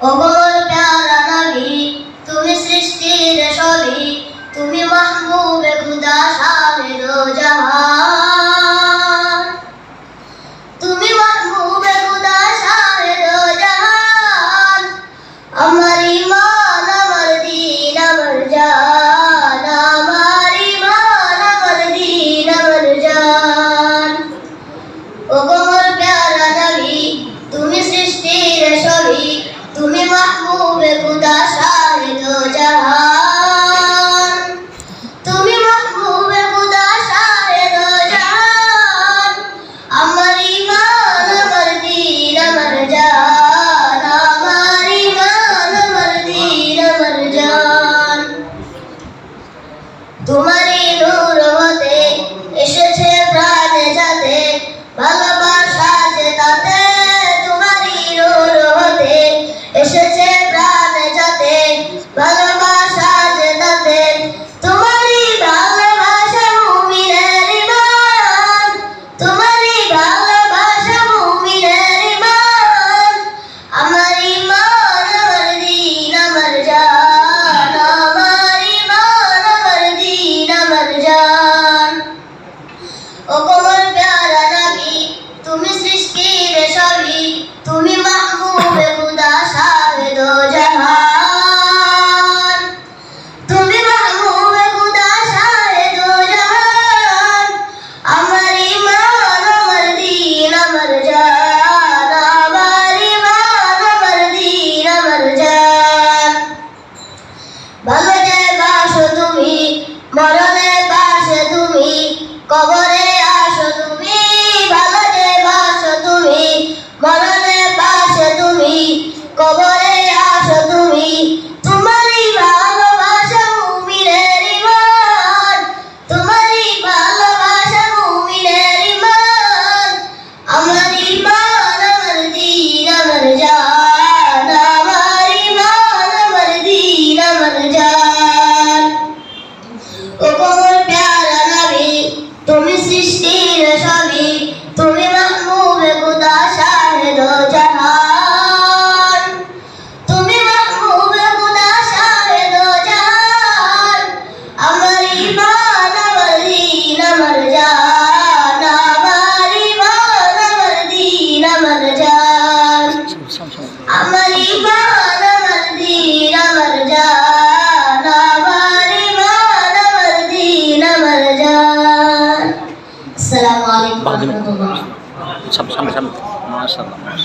আমার محبوب خدا شاہد و جہاں কবরে আসো তুমি ভালোতে বাসো তুমি, মরণে বাসো তুমি, কবরে আসো তুমি, তোমারই ভালোবাসা মুমিনের ইমান তোমারই ভালোবাসা মুমিনের ইমান আমার ইমান আমার দিন, আমার জান, আমার ইমান আমার দিন, আমার জান। ছিল সবই। তুমি সামনে সামনে। মাশাআল্লাহ।